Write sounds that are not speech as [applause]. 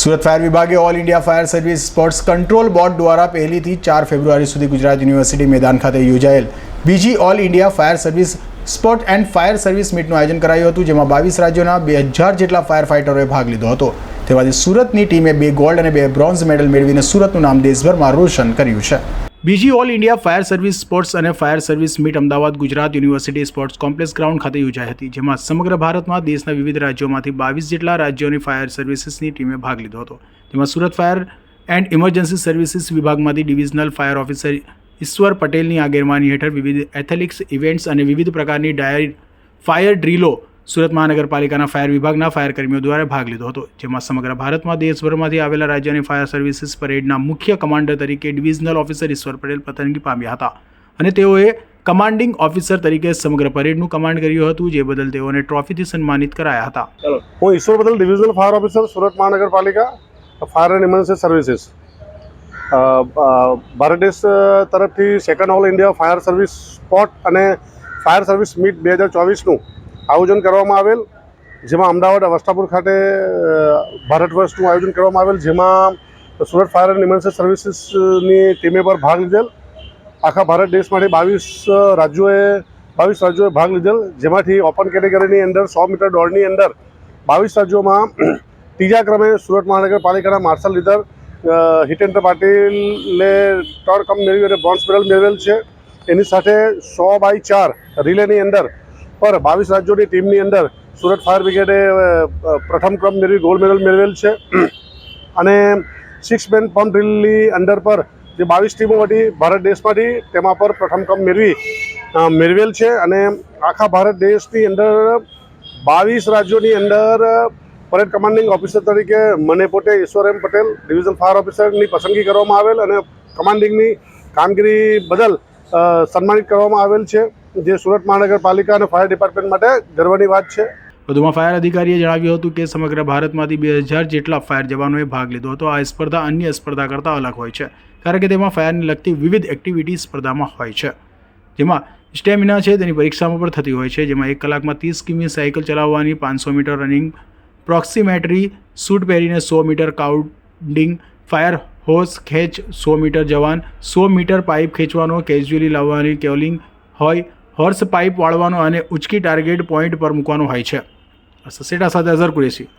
Surat fire વિભાગે all India fire service sports control board દ્વારા પહેલીથી ચાર ફેબ્રુઆરી સુધી ગુજરાત યુનિવર્સિટી મેદાન ખાતે યોજાયેલ બીજી all India fire service sport and fire service મીટનું આયોજન કરાયું હતું, જેમાં બાવીસ રાજ્યોના બે હજાર જેટલા ફાયર ફાઇટરોએ ભાગ લીધો હતો. તેમાંથી સુરતની ટીમે બે ગોલ્ડ અને બે બ્રોન્ઝ મેડલ મેળવીને સુરતનું નામ દેશભરમાં રોશન કર્યું છે. બીજી all India fire service sports અને fire service meet Ahmedabad Gujarat university sports complex ground ખાતે યોજાઈ હતી, જેમાં સમગ્ર ભારતમાં દેશના વિવિધ રાજ્યોમાંથી બાવીસ જેટલા રાજ્યોની ફાયર સર્વિસીસની ટીમે ભાગ લીધો હતો. જેમાં Surat fire and emergency services વિભાગમાંથી ડિવિઝનલ ફાયર ઓફિસર ઈશ્વર પટેલની આગેવાની હેઠળ વિવિધ એથેલિક્સ ઇવેન્ટ્સ અને વિવિધ પ્રકારની ડાયર ફાયર ડ્રીલો સુરત મહાનગરપાલિકાના ફાયર વિભાગના ફાયર કર્મીઓ દ્વારા ભાગ લીધો હતો, જેમાં સમગ્ર ભારતમાં દેશભરમાંથી આવેલા રાજ્યની ફાયર સર્વિસીસ પરેડના મુખ્ય કમાન્ડર તરીકે ડિવિઝનલ ઓફિસર ઈશ્વર પટેલ પસંદગી પામ્યા હતા. અને તેઓએ કમાન્ડિંગ ઓફિસર તરીકે સમગ્ર પરેડનું કમાન્ડ કર્યું હતું, જે બદલ તેઓને ટ્રોફીથી સન્માનિત કરાયા હતા. હું ઈશ્વર બદલ ડિવિઝનલ ફાયર ઓફિસર, સુરત મહાનગરપાલિકા, fire and emergency services. Bharat દેશ તરફથી second all India fire service sport અને ફાયર સર્વિસ મીટ બે હજાર ચોવીસનું આયોજન કરવામાં આવેલ, જેમાં અમદાવાદ અવસ્થાપુર ખાતે ભારત વર્ષનું આયોજન કરવામાં આવેલ, જેમાં સુરત ફાયર એન્ડ ઇમરજન્સી સર્વિસીસની ટીમે પર ભાગ લીધેલ. આખા ભારત દેશમાંથી બાવીસ રાજ્યોએ બાવીસ રાજ્યોએ ભાગ લીધેલ, જેમાંથી ઓપન કેટેગરીની અંદર, સો મીટર દોડની અંદર, બાવીસ રાજ્યોમાં [clears throat] ત્રીજા ક્રમે સુરત મહાનગરપાલિકાના માર્શલ લીડર હિતેન્દ્ર પાટીલે ત્રણ કમ મેળવી અને બ્રોન્ઝ મેડલ મેળવેલ છે. એની સાથે સો બાય ચાર રિલેની અંદર પર બાવીસ રાજ્યોની ટીમની અંદર સુરત ફાયર બ્રિગેડે પ્રથમ ક્રમ મેળવી, ગોલ્ડ મેડલ મેળવેલ છે. અને સિક્સ મેન પમ્પ ડ્રીલની અંડર પર જે બાવીસ ટીમો હતી ભારત દેશમાંથી, તેમાં પર પ્રથમ ક્રમ મેળવી મેળવેલ છે. અને આખા ભારત દેશની અંદર બાવીસ રાજ્યોની અંદર પરેડ કમાન્ડિંગ ઓફિસર તરીકે મને પોતે Ishwar M Patel, division fire ઓફિસરની પસંદગી કરવામાં આવેલ અને કમાન્ડિંગની કામગીરી બદલ સન્માનિત કરવામાં આવેલ છે. જે સુરત મહાનગરપાલિકા અને ફાયર ડિપાર્ટમેન્ટ માટે ગર્વની વાત છે. વધુમાં ફાયર અધિકારીએ જણાવ્યું હતું કે સમગ્ર ભારતમાંથી બે હજાર જેટલા ફાયર જવાનોએ ભાગ લીધો હતો. આ સ્પર્ધા અન્ય સ્પર્ધા કરતાં અલગ હોય છે, કારણ કે તેમાં ફાયરને લગતી વિવિધ એક્ટિવિટી સ્પર્ધામાં હોય છે. જેમાં સ્ટેમિના છે, તેની પરીક્ષામાં પણ થતી હોય છે, જેમાં એક કલાકમાં ત્રીસ કિમી સાયકલ ચલાવવાની, પાંચસો મીટર રનિંગ, પ્રોક્સિમેટરી, સૂટ પહેરીને સો મીટર કાઉન્ટિંગ, ફાયર હોસ ખેંચ સો મીટર જવાન, સો મીટર પાઇપ ખેંચવાનો, કેઝ્યુઅલી લાવવાની, કેવલિંગ હોય હોર્સ પાઇપ વાળવાનો અને ઉચકી ટાર્ગેટ પોઈન્ટ પર મૂકવાનો હોય છે. સસેટા સાથે અઝર કુરેશી.